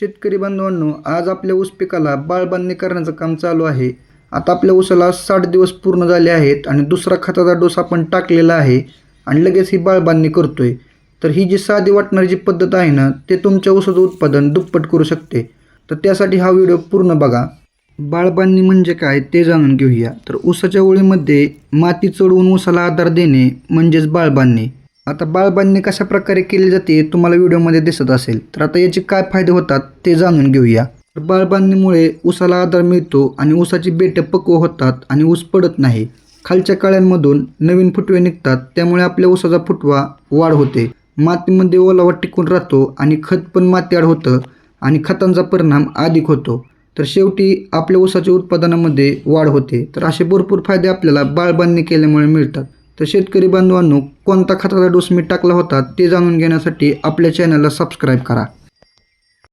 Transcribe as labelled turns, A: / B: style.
A: शेतकरी बांधवांनो आज आपल्या ऊस पिकाला बाळबांधणी करण्याचं काम चालू आहे. आता आपल्या ऊसाला साठ दिवस पूर्ण झाले आहेत आणि दुसरा खताचा डोस आपण टाकलेला आहे आणि लगेच ही बाळबांधणी करतो आहे तर ही जी साधी वाटणारी जी पद्धत आहे ना ते तुमच्या ऊसाचं उत्पादन दुप्पट करू शकते. तर त्यासाठी हा व्हिडिओ पूर्ण बघा. बाळबांधणी म्हणजे काय ते जाणून घेऊया. तर ऊसाच्या ओळीमध्ये माती चढवून ऊसाला आधार देणे म्हणजेच बाळबांधणी. आता बाळबांधणी कशा प्रकारे केली जाते तुम्हाला व्हिडिओमध्ये दिसत असेल. तर आता याचे काय फायदे होतात ते जाणून घेऊया. तर बाळबांधणीमुळे ऊसाला आधार मिळतो आणि ऊसाची बेटं पक्व होतात आणि ऊस पडत नाही. खालच्या काळ्यांमधून नवीन फुटवे निघतात त्यामुळे आपल्या ऊसाचा फुटवा वाढ होते. मातीमध्ये ओलावा टिकून राहतो आणि खत पण मातीआड होतं आणि खतांचा परिणाम अधिक होतो. तर शेवटी आपल्या ऊसाच्या उत्पादनामध्ये वाढ होते. तर असे भरपूर फायदे आपल्याला बाळबांधणी केल्यामुळे मिळतात. तर शेतकरी बांधवांनो कोणता खताचा डोस मी टाकला होता ते जाणून घेण्यासाठी आपल्या चॅनलला सबस्क्राईब करा.